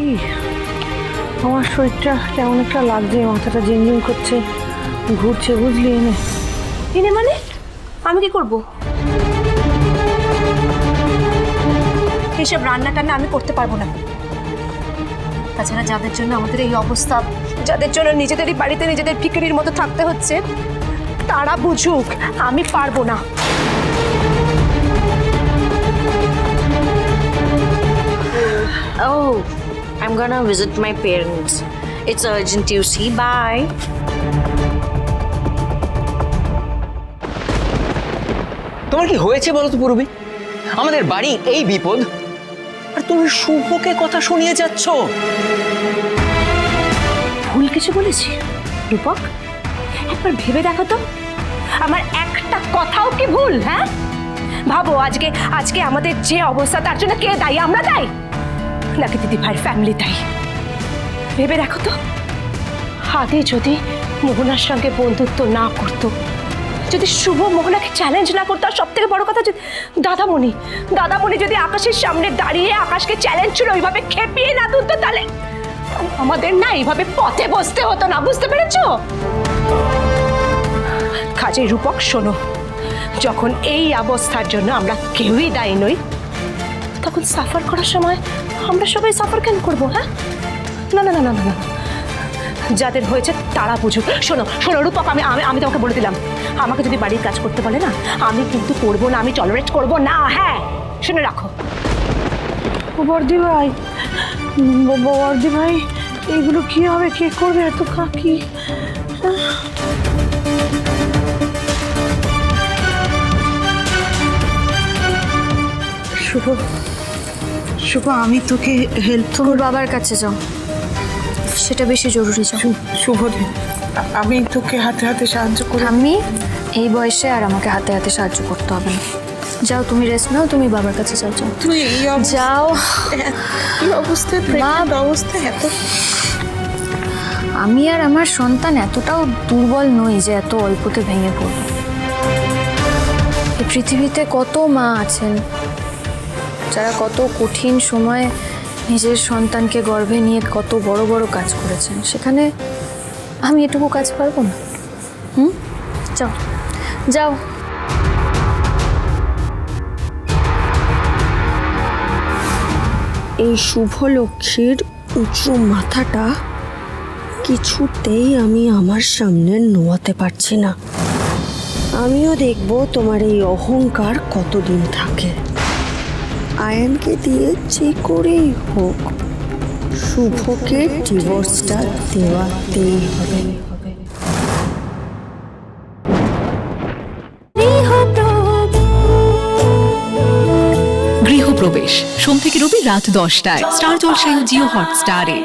এই আমার শরীরটা কেমন একটা লাগছে, মাথাটা জিনজিন করছে, ঘুরছে বুঝলি এনে। এনে মানে? আমি কি করব? এসব রান্না টান্না আমি করতে পারব না। তাছাড়া যাদের জন্য আমাদের এই অবস্থা, যাদের জন্য নিজেদেরই বাড়িতে নিজেদের ফিকিরির মতো থাকতে হচ্ছে, তারা বুঝুক, আমি পারব না। Gonna visit my parents. It's urgent, you see. Bye. তোমার কি হয়েছে বলো তো পূর্বী? আমাদের বাড়ি এই বিপদ। আর তুমি শুভকে কথা শুনিয়ে যাচ্ছ। ভুল কিছু বলেছি রূপক? একবার ভেবে দেখো তো। আমার একটা কথাও কি ভুল হ্যাঁ? ভাবো আজকে আজকে আমাদের যে অবস্থা তার জন্য কে দায়ী? আমরা দায়ী? নাকি দিদি ভাইয়ের ফ্যামিলি দায়ী ভেবে দেখো তো আদি যদি মোহনার সঙ্গে বন্ধুত্ব না করতো, যদি শুভ মোহনাকে চ্যালেঞ্জ না করতো, আর সব থেকে বড় কথা যদি দাদামণি দাদামণি যদি আকাশের সামনে দাঁড়িয়ে আকাশকে চ্যালেঞ্জ ছিল, ওইভাবে খেপিয়ে না তুলতো তাহলে? আমাদের না এইভাবে পথে বসতে হতো না, বুঝতে পেরেছ? কাজে রূপক শোনো, যখন এই অবস্থার জন্য আমরা কেউই দায়ী নই তখন সাফার করার সময় আমরা সবাই সাফার কেন করব হ্যাঁ? না না না না না যাদের হয়েছে তারা বুঝুক। শোনো শোনো, রূপক, আমি আমি আমি তোমাকে বলে দিলাম। আমাকে যদি বাড়ির কাজ করতে বলে না, আমি কিন্তু করব না, আমি টলারেট করব না হ্যাঁ? শুনে রাখো। বর্দি ভাই বর্দি ভাই, এগুলো কি হবে? কে করবে এত কাকি শুভ শুভ আমি তোকে হেল্প তোর বাবার কাছে যাও। সেটা বেশি জরুরি যাও। শুভ আমি তোকে হাতে হাতে সাহায্য করে আমি এই বয়সে আর আমাকে হাতে হাতে সাহায্য করতে হবে না। যাও তুমি রেস্ট নাও তুমি বাবার কাছে যাও যাও। তুই এই যাও। অবস্থায় প্রেগনেন্ট অবস্থায় এত আমি আর আমার সন্তান এতটাও দুর্বল নই যে এত অল্পতে ভেঙে পড়ব। পৃথিবীতে কত মা আছেন? যারা কত কঠিন সময়ে নিজের সন্তানকে গর্ভে নিয়ে কত বড় বড় কাজ করেছেন। সেখানে আমি এটুকু কাজ পারব না। হুম? যাও। যাও। এই শুভ লক্ষ্মীর উঁচু মাথাটা কিছুতেই আমি আমার সামনে নোয়াতে পারছি না। আমিও দেখব তোমার এই অহংকার কতদিন থাকে। আয়নকে দিয়ে যে করেই হোক, শুভকে ডিভোর্সটা দেওয়াতেই হবে। গৃহপ্রবেশ। সোম থেকে রবি রাত দশটায়। স্টার জলসায় জিও হটস্টারে।